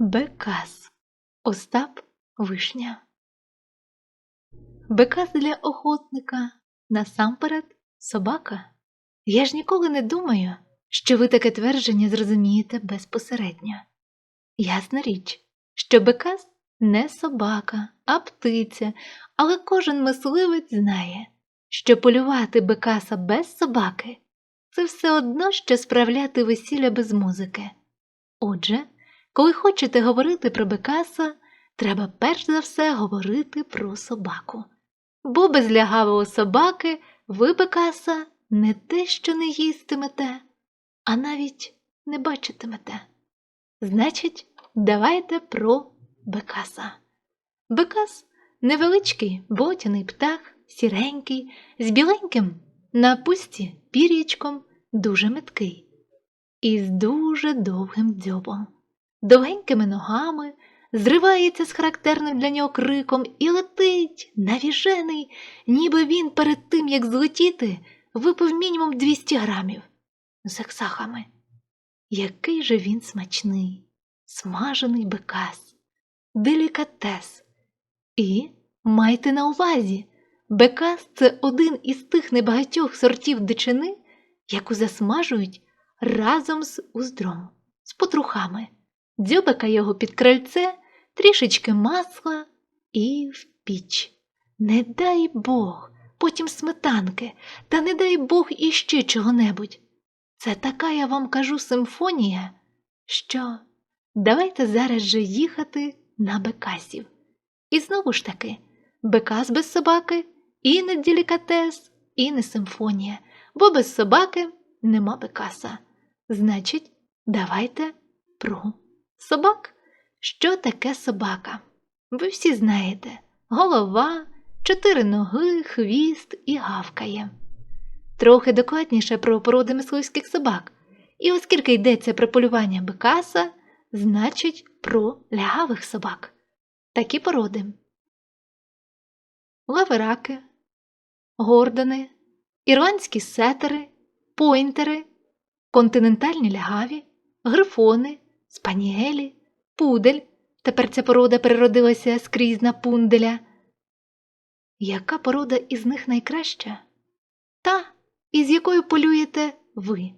Бекас Остап Вишня. Бекас для охотника насамперед собака. Я ж ніколи не думаю, що ви таке твердження зрозумієте безпосередньо. Ясна річ, що Бекас не собака, а птиця, але кожен мисливець знає, що полювати Бекаса без собаки це все одно, що справляти весілля без музики. Отже, коли хочете говорити про Бекаса, треба перш за все говорити про собаку. Бо без лягавого собаки ви Бекаса не те, що не їстимете, а навіть не бачитимете. Значить, давайте про Бекаса. Бекас невеличкий ботяний птах, сіренький, з біленьким на пусті пір'ячком, дуже меткий, і з дуже довгим дзьобом, довгенькими ногами, зривається з характерним для нього криком і летить, навіжений, ніби він перед тим, як злетіти, випив мінімум 200 грамів з ексахами. Який же він смачний, смажений бекас, делікатес. І майте на увазі, бекас це один із тих небагатьох сортів дичини, яку засмажують разом з уздром, з потрухами, дзьобика його під крильце, трішечки масла і в піч. Не дай Бог, потім сметанки, та не дай Бог іще чого-небудь. Це така, я вам кажу, симфонія, що давайте зараз же їхати на бекасів. І знову ж таки, бекас без собаки і не делікатес, і не симфонія, бо без собаки нема бекаса. Значить, давайте про собак. Що таке собака? Ви всі знаєте голова, чотири ноги, хвіст і гавкає. Трохи докладніше про породи мисливських собак. І оскільки йдеться про полювання бекаса, значить про лягавих собак. Такі породи. Лавераки, гордони, ірландські сетери, пойнтери, континентальні лягаві, грифони, спаніелі, пудель. Тепер ця порода переродилася скрізь на пунделя. Яка порода із них найкраща? Та, із якою полюєте ви.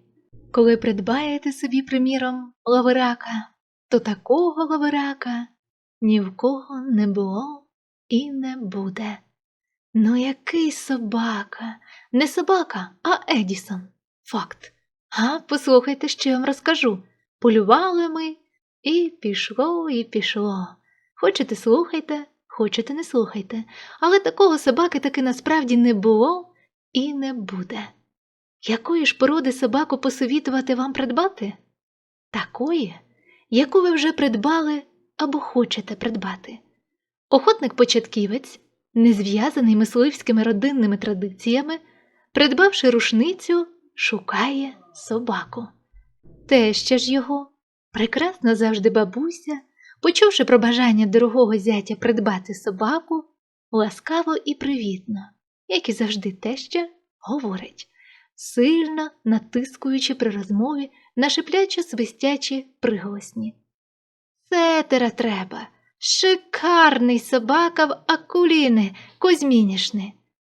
Коли придбаєте собі, приміром, лаверака, то такого лаверака ні в кого не було і не буде. Ну, який собака, не собака, а Едісон. Факт. А послухайте, що я вам розкажу. Полювали ми, і пішло, і пішло. Хочете, слухайте, хочете, не слухайте, але такого собаки таки насправді не було і не буде. Якої ж породи собаку посовітувати вам придбати? Такої, яку ви вже придбали або хочете придбати. Охотник-початківець, не зв'язаний мисливськими родинними традиціями, придбавши рушницю, шукає собаку. Теща ж його, прекрасна завжди бабуся, почувши про бажання дорогого зятя придбати собаку, ласкаво і привітно, як і завжди теща, говорить, сильно натискуючи при розмові на шиплячо свистячі приголосні. Сетера треба, шикарний собака в акуліни Кузьмінішни.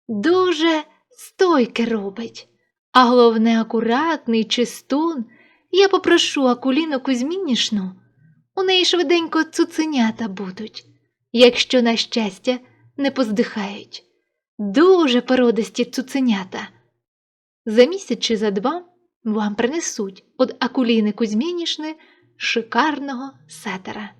Дуже стойке робить, а головне, акуратний чистун. Я попрошу Акуліну Кузьмінішну, у неї швиденько цуценята будуть, якщо, на щастя, не поздихають. Дуже породисті цуценята. За місяць чи за два вам принесуть від Акуліни Кузьмінішни шикарного сетера.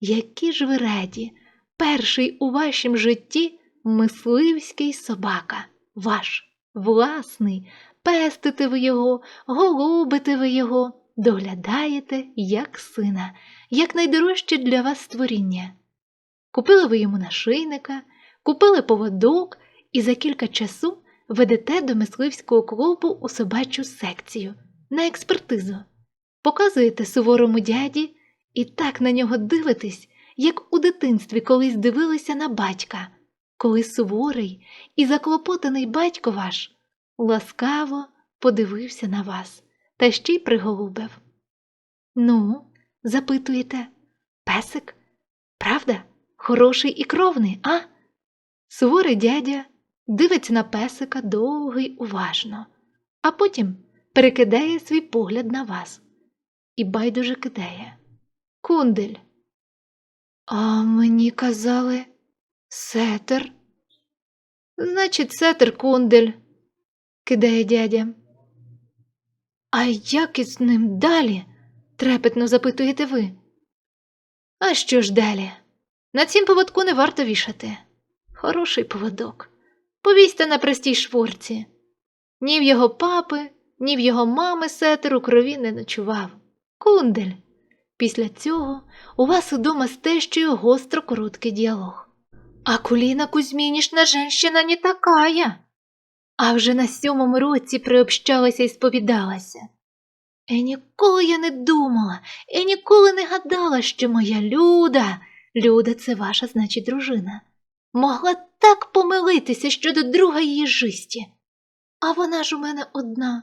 Які ж ви раді, перший у вашім житті мисливський собака, ваш власний, пестите ви його, голубите ви його, доглядаєте, як сина, як найдорожче для вас створіння. Купили ви йому нашийника, купили поводок і за кілька часу ведете до мисливського клубу у собачу секцію на експертизу, показуєте суворому дяді і так на нього дивитесь, як у дитинстві колись дивилися на батька, коли суворий і заклопотаний батько ваш ласкаво подивився на вас та ще й приголубив. Ну, запитуєте, Песик? Правда? Хороший і кровний, а? Суворий дядя дивиться на песика довго й уважно, а потім перекидає свій погляд на вас і байдуже кидає. Кундель. А мені казали сетер. Значить, сетер кундель, кидає дядя. А як із ним далі? трепетно запитуєте ви. А що ж далі? На цім поводку не варто вішати. Хороший поводок. Повісьте на простій шворці. Ні в його папи, ні в його мами сетер у крові не ночував. Кундель. Після цього у вас удома з гостро короткий діалог. А Куліна Кузьмінішна женщина не такая. А вже на сьомому році приобщалася і сповідалася. І ніколи я не думала, і ніколи не гадала, що моя Люда, Люда це ваша, значить, дружина, могла так помилитися щодо друга її жисті. А вона ж у мене одна.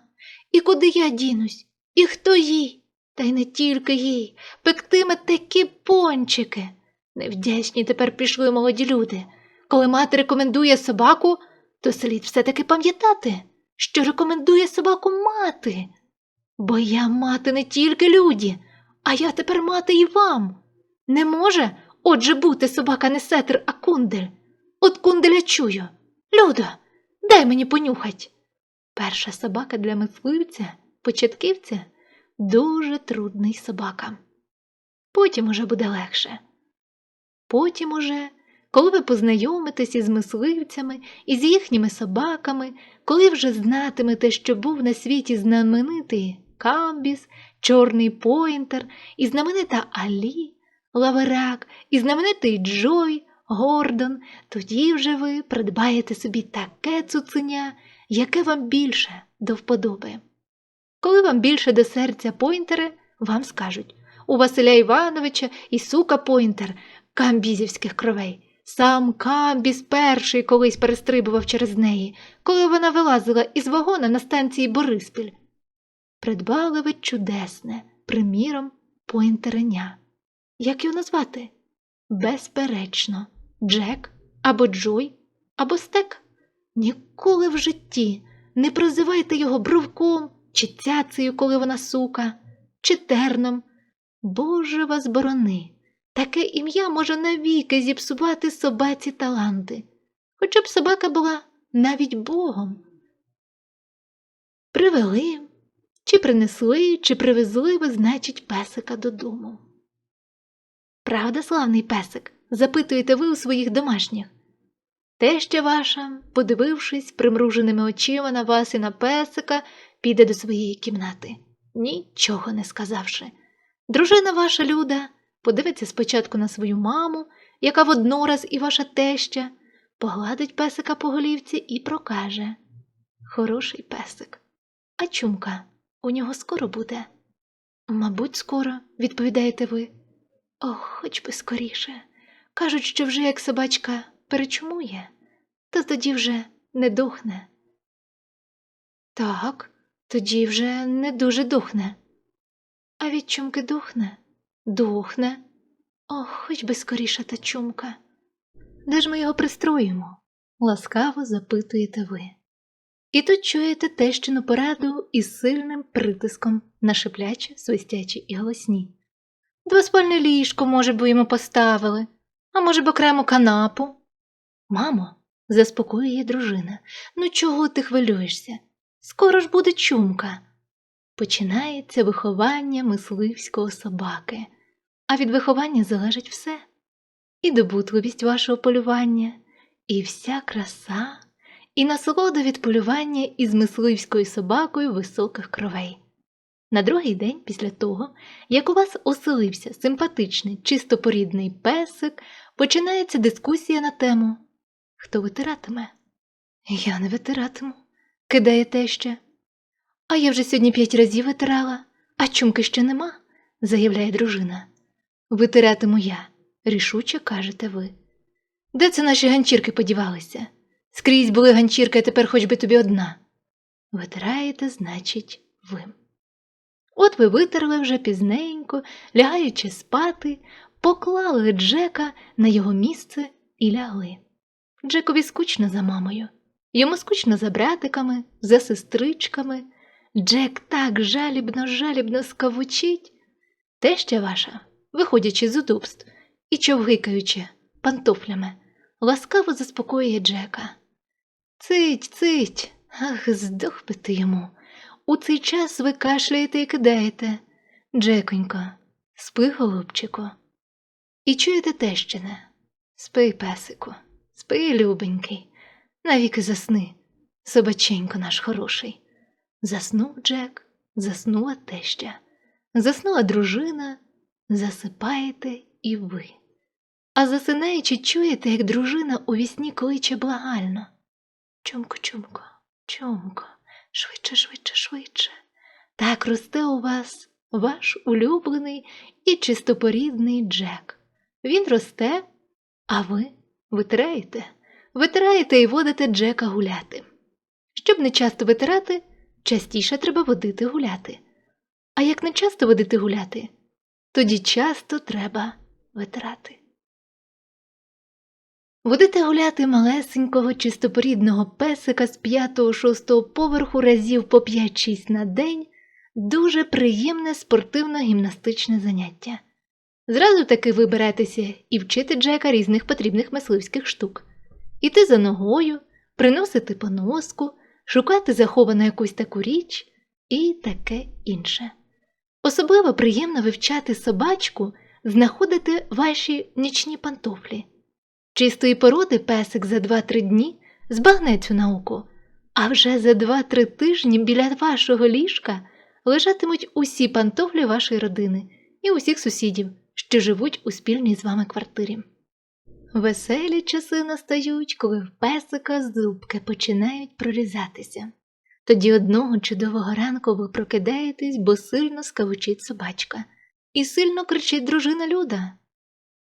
І куди я дінусь? І хто їй? Та й не тільки їй, пектиме такі пончики. Невдячні тепер пішли молоді люди. Коли мати рекомендує собаку, то слід все-таки пам'ятати, що рекомендує собаку мати. Бо я мати не тільки люді, а я тепер мати і вам. Не може, отже, бути собака не сетер, а кундель. От кунделя чую. Людо, дай мені понюхать. Перша собака для мисливця, початківця дуже трудний собака. Потім уже буде легше. Потім уже, коли ви познайомитесь із мисливцями, і з їхніми собаками, коли вже знатимете, що був на світі знаменитий Камбіс, Чорний Пойнтер, і знаменита Алі, Лаверак, і знаменитий Джой, Гордон, тоді вже ви придбаєте собі таке цуценя, яке вам більше до вподоби. Коли вам більше до серця пойнтери, вам скажуть у Василя Івановича і сука Пойнтер камбізівських кровей. Сам Камбіз перший колись перестрибував через неї, коли вона вилазила із вагона на станції Бориспіль. Придбали ви чудесне, приміром, пойнтереня. Як його назвати? Безперечно, Джек або Джой, або Стек. Ніколи в житті не прозивайте його бровком чи цяцею, коли вона сука, чи терном. Боже вас борони, таке ім'я може навіки зіпсувати собаці таланти, хоча б собака була навіть Богом. Привели, чи принесли, чи привезли ви, значить, песика додому. Правда, славний песик? запитуєте ви у своїх домашніх. Теща ваша, подивившись примруженими очима на вас і на песика, піде до своєї кімнати, нічого не сказавши. Дружина ваша люда подивиться спочатку на свою маму, яка воднораз і ваша теща, погладить песика по голівці і прокаже Хороший песик. А чумка у нього скоро буде? Мабуть, скоро, відповідаєте ви. Ох, хоч би скоріше. Кажуть, що вже як собачка перечумує, то тоді вже не духне. Так, тоді вже не дуже духне. А від чумки духне? Духне. Ох, хоч би скоріше та чумка. Де ж ми його пристроїмо? ласкаво запитуєте ви. І тут чуєте тещину пораду із сильним притиском на шиплячі, свистячі і голосні. Двоспальне ліжко, може, б йому поставили, а може б окрему канапу. Мамо, заспокоює дружина, ну чого ти хвилюєшся? Скоро ж буде чумка. Починається виховання мисливського собаки, а від виховання залежить все і добутливість вашого полювання, і вся краса, і насолода від полювання із мисливською собакою високих кровей. На другий день після того, як у вас оселився симпатичний, чистопорідний песик, починається дискусія на тему Хто витиратиме? Я не витиратиму, кидає теща. А я вже сьогодні п'ять разів витирала, а чумки ще нема, заявляє дружина. Витиратиму я, рішуче кажете ви. Де це наші ганчірки подівалися? Скрізь були ганчірки, а тепер хоч би тобі одна. Витираєте, значить, ви. От ви витерли вже пізненько, лягаючи спати, поклали Джека на його місце і лягли. Джекові скучно за мамою, йому скучно за братиками, за сестричками. Джек так жалібно, жалібно скавучить. Теща ваша, виходячи з удобств і човгикаючи пантофлями, ласкаво заспокоює Джека. Цить, цить, ах, здох би ти йому. У цей час ви кашляєте і кидаєте. Джеконько, спи, голубчику. І чуєте тещине? Спи, песику, спи, любенький, навіки засни, собаченько наш хороший. Заснув Джек, заснула теща, заснула дружина, засипаєте і ви. А засинаючи, чуєте, як дружина у вісні кличе благально. Чомко, чомко, чомко, швидше, швидше, швидше. Так росте у вас ваш улюблений і чистопорідний Джек. Він росте, а ви витираєте, витираєте і водите Джека гуляти. Щоб не часто витирати, частіше треба водити гуляти. А як не часто водити гуляти, тоді часто треба витирати. Водити гуляти малесенького чистопорідного песика з п'ятого-шостого поверху разів по 5-6 на день дуже приємне спортивно-гімнастичне заняття. Зразу таки вибиратися і вчити Джека різних потрібних мисливських штук, іти за ногою, приносити поноску, шукати заховану якусь таку річ і таке інше. Особливо приємно вивчати собачку, знаходити ваші нічні пантофлі. Чистої породи песик за 2-3 дні збагне цю науку, а вже за 2-3 тижні біля вашого ліжка лежатимуть усі пантофлі вашої родини і усіх сусідів, що живуть у спільній з вами квартирі. Веселі часи настають, коли в песика зубки починають прорізатися. Тоді одного чудового ранку ви прокидаєтесь, бо сильно скавучить собачка, і сильно кричить дружина Люда.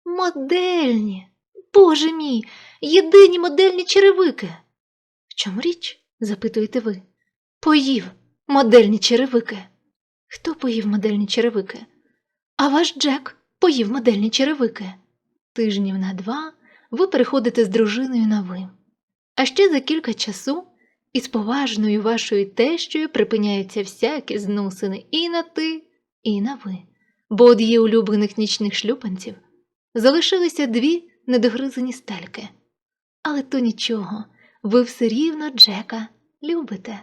Модельні! Боже мій, єдині модельні черевики. В чому річ? запитуєте ви. Поїв модельні черевики. Хто поїв модельні черевики? А ваш Джек поїв модельні черевики. Тижнів на два ви переходите з дружиною на ви. А ще за кілька часу із поважною вашою тещою припиняються всякі зносини і на ти, і на ви, бо од її улюблених нічних шлюпанців залишилися дві недогризані стельки. Але то нічого, ви все рівно Джека любите.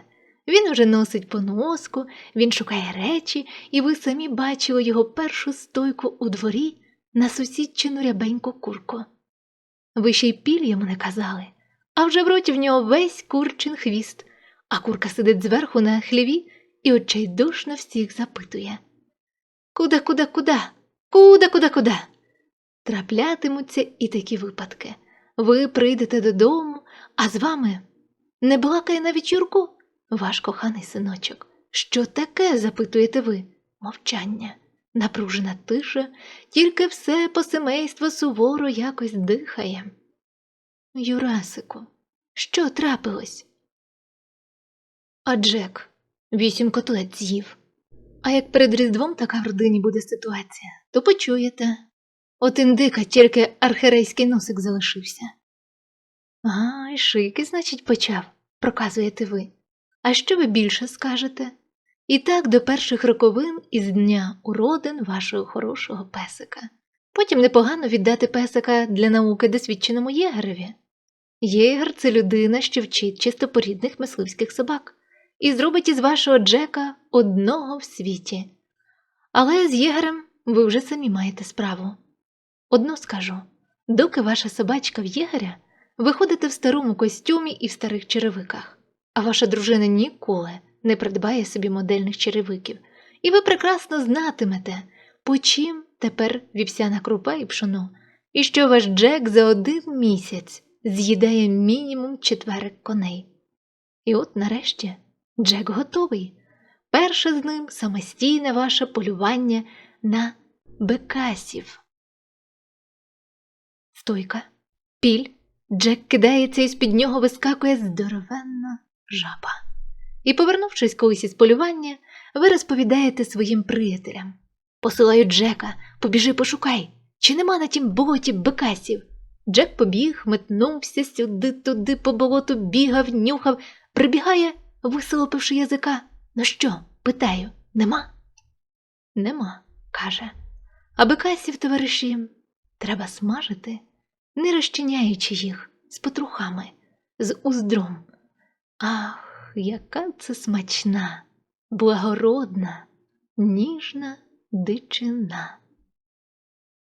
Він уже носить поноску, він шукає речі, і ви самі бачили його першу стойку у дворі на сусідчину рябеньку курку. Ви ще й піль йому не казали, а вже в роті в нього весь курчин хвіст, а курка сидить зверху на хліві і очайдушно всіх запитує Куда, куда, куда? Куда, куда, куда? Траплятимуться і такі випадки. Ви прийдете додому, а з вами не балакає навіть Юрку, ваш коханий синочок. Що таке? запитуєте ви? Мовчання, напружена тиша, тільки все по семейству суворо якось дихає. Юрасику, що трапилось? А Джек вісім котлет з'їв. А як перед Різдвом така в родині буде ситуація, то почуєте. От індика тільки архерейський носик залишився. Ага, і шики, значить, почав, проказуєте ви. А що ви більше скажете? І так до перших роковин із дня уродин вашого хорошого песика. Потім непогано віддати песика для науки досвідченому єгереві. Єгер це людина, що вчить чистопорідних мисливських собак, і зробить із вашого Джека одного в світі. Але з єгерем ви вже самі маєте справу. Одно скажу доки ваша собачка в єгеря, ви ходите в старому костюмі і в старих черевиках, а ваша дружина ніколи не придбає собі модельних черевиків, і ви прекрасно знатимете, по чим тепер вівсяна крупа і пшоно, і що ваш Джек за один місяць з'їдає мінімум четверик коней. І от нарешті Джек готовий. Перше з ним самостійне ваше полювання на бекасів. Стойка, піль, Джек кидається і з-під нього вискакує здоровенна жаба. І, повернувшись колись із полювання, ви розповідаєте своїм приятелям Посилаю Джека, побіжи, пошукай. чи нема на тім болоті бекасів? Джек побіг, метнувся сюди, туди по болоту, бігав, нюхав, прибігає, висолопивши язика. Ну що, питаю, нема? Нема, каже. А бекасів, товариші, треба смажити, не розчиняючи їх з потрухами, з уздром. Ах, яка це смачна, благородна, ніжна дичина.